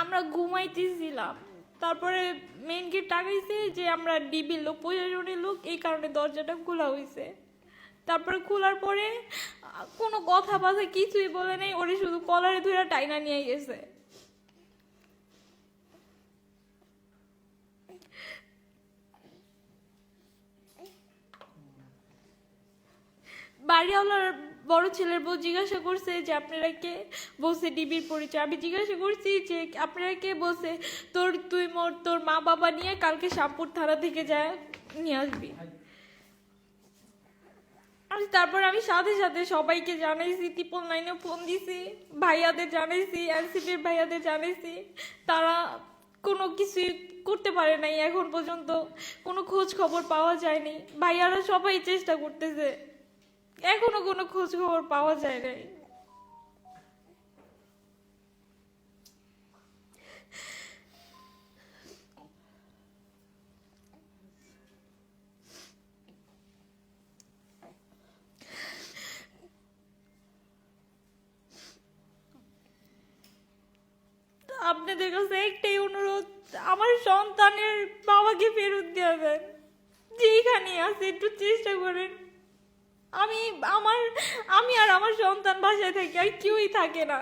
আমরা ঘুমাইতেছিলাম। তারপরে main gate টাকাইছে যে আমরা ডিবির লোক প্রশাসনের লোক, এই কারণে দরজাটা খোলা হয়েছে তারপরে খোলার পরে, কোনো কথা বাথা কিছুই বলে নেই, ওরে শুধু কলারে ধরে টাইনা নিয়ে গেছে। বাড়িওয়ালার বড় ছেলের বউ জিজ্ঞাসা করছে যে, আপনারা কে? বলছে, ডিবির পরিচয়। আমি জিজ্ঞাসা করছি যে, আপনারা কে? বলছে, তোর, তুই, মোর, তোর মা বাবা নিয়ে কালকে শামপুর থানা থেকে যায় নিয়ে আসবি। তারপর আমি সাথে সাথে সবাইকে জানাইছি ত্রিপল নাইনে ফোন দিছি, ভাইয়াদের জানাইছি, এনসিপির ভাইয়াদের জানাইছি। তারা কোনো কিছুই করতে পারে নাই, এখন পর্যন্ত কোনো খোঁজ খবর পাওয়া যায়নি। ভাইয়ারা সবাই চেষ্টা করতেছে। এখনও কোনো খোঁজ খবর পাওয়া যায় নাই। আপনাদের কাছে একটাই অনুরোধ, আমার সন্তানের বাবাকে ফেরত দিয়ে দেন যেখানে আছে একটু চেষ্টা করেন। আমি, আমার, আমি আর আমার সন্তান বাসায় থাকি আর কেউই থাকে না।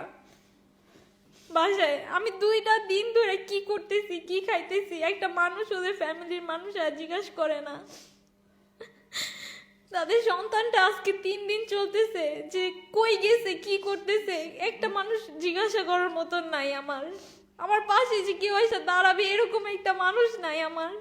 বাসায় আমি দুইটা দিন ধরে কি করতেছি, কি খাইতেছি, একটা মানুষ ওদের ফ্যামিলির মানুষ আর জিজ্ঞাসা করে না। তাদের সন্তানটা আজকে তিন দিন চলতেছে, যে কই গেছে, কি করতেছে, একটা মানুষ জিজ্ঞাসা করার মতন নাই আমার। আমার পাশে যে কেউ এসে দাঁড়াবে এরকম একটা মানুষ নাই আমার।